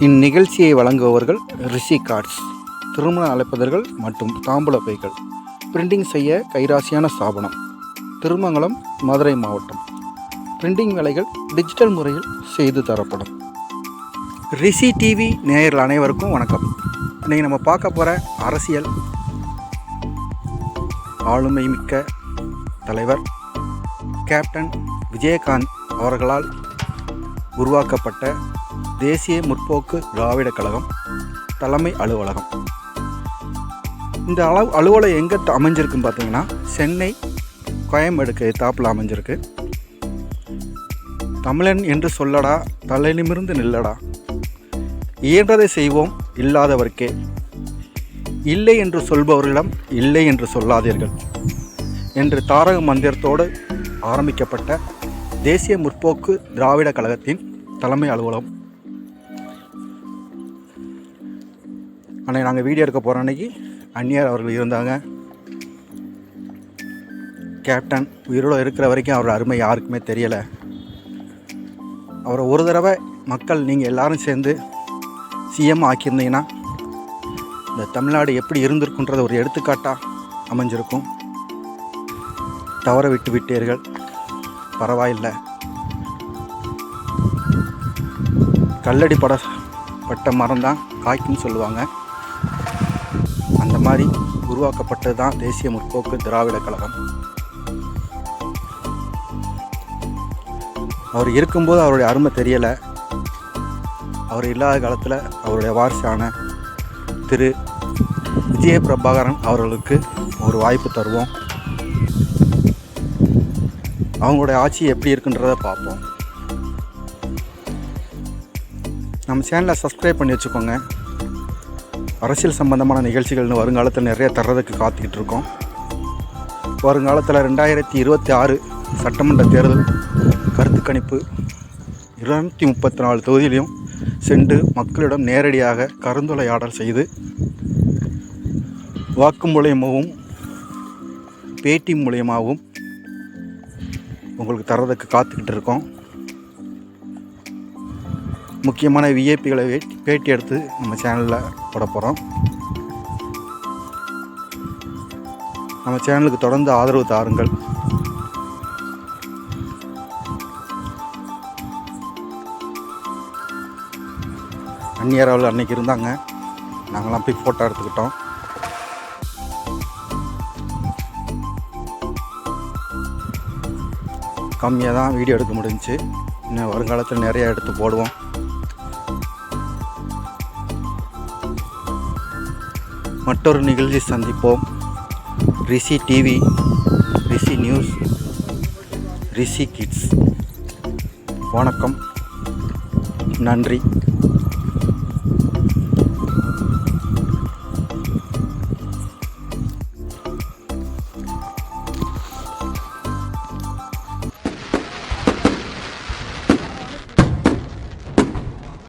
இந்நிகழ்ச்சியை வழங்குபவர்கள் ரிஷி கார்ட்ஸ். திருமண அழைப்பதர்கள் மற்றும் தாம்பூல பைகள். பிரிண்டிங் செய்ய கைராசியான ஸ்தாபனம் திருமங்கலம் மதுரை மாவட்டம். பிரிண்டிங் வேலைகள் டிஜிட்டல் முறையில் செய்து தரப்படும். ரிஷி டிவி நேயர்கள் அனைவருக்கும் வணக்கம். இன்றைக்கி நம்ம பார்க்க போகிற அரசியல். ஆளுமை மிக்க தலைவர் கேப்டன் விஜயகாந்த் அவர்களால் உருவாக்கப்பட்ட தேசிய முற்போக்கு திராவிட கழகம் தலைமை அலுவலகம். இந்த அளவு அலுவலகம் எங்கே அமைஞ்சிருக்குன்னு பார்த்தீங்கன்னா சென்னை கோயம்பேடுக்கு தாப்பில் அமைஞ்சிருக்கு. தமிழன் என்று சொல்லடா தலை நில்லடா. இயன்றதை செய்வோம் இல்லாதவர்க்கே. இல்லை என்று சொல்பவர்களிடம் இல்லை என்று சொல்லாதீர்கள் என்று தாரக மந்திரத்தோடு ஆரம்பிக்கப்பட்ட தேசிய முற்போக்கு திராவிட கழகத்தின் தலைமை அலுவலகம். அன்னைக்கு நாங்கள் வீடியோ எடுக்க போகிற அன்னைக்கு அந்நியார் அவர்கள் இருந்தாங்க. கேப்டன் உயிரோடு இருக்கிற வரைக்கும் அவரோட அருமை யாருக்குமே தெரியலை. அவரை ஒரு தடவை மக்கள் நீங்கள் எல்லாரும் சேர்ந்து சிஎம் ஆக்கியிருந்தீங்கன்னா இந்த தமிழ்நாடு எப்படி இருந்திருக்குன்றது ஒரு எடுத்துக்காட்டாக அமைஞ்சிருக்கும். தவற விட்டு விட்டீர்கள். பரவாயில்லை. கல்லடி பட பட்ட மரம் தான் காய்க்குன்னு சொல்லுவாங்க. மாதிரி உருவாக்கப்பட்டது தான் தேசிய முற்போக்கு திராவிட கழகம். அவர் இருக்கும்போது அவருடைய அருமை தெரியலை. அவர் இல்லாத காலத்தில் அவருடைய வாரிசான திரு. விஜய பிரபாகரன் அவர்களுக்கு ஒரு வாய்ப்பு தருவோம். அவங்களுடைய ஆட்சி எப்படி இருக்குன்றத பார்ப்போம். நம்ம சேனலை சப்ஸ்கிரைப் பண்ணி வச்சுக்கோங்க. அரசியல் சம்பந்தமான நிகழ்ச்சிகள்னு வருங்காலத்தில் நிறைய தர்றதுக்கு காத்துக்கிட்டு இருக்கோம். வருங்காலத்தில் ரெண்டாயிரத்தி இருபத்தி ஆறு சட்டமன்ற தேர்தல் கருத்து கணிப்பு இருநூற்றி முப்பத்தி நாலு தொகுதியிலையும் சென்று மக்களிடம் நேரடியாக கருந்துளையாடல் செய்து வாக்கு மூலயமாகவும் பேட்டி மூலியமாகவும் உங்களுக்கு தர்றதுக்கு காத்துக்கிட்டு இருக்கோம். முக்கியமான விஐபிகளை பேட்டி எடுத்து நம்ம சேனலில் போட போகிறோம் நம்ம சேனலுக்கு தொடர்ந்து ஆதரவு தாருங்கள். அந்நியர் அன்றைக்கி அன்னைக்கு இருந்தாங்க. நாங்களாம் போய் ஃபோட்டோ எடுத்துக்கிட்டோம். கம்மியாக தான் வீடியோ எடுக்க முடிஞ்சுச்சு. இன்னும் வருங்காலத்தில் நிறையா எடுத்து போடுவோம். மற்றொரு நிகழ்ச்சி சந்திப்போம். Rishi TV Rishi news Rishi kids. வணக்கம். நன்றி.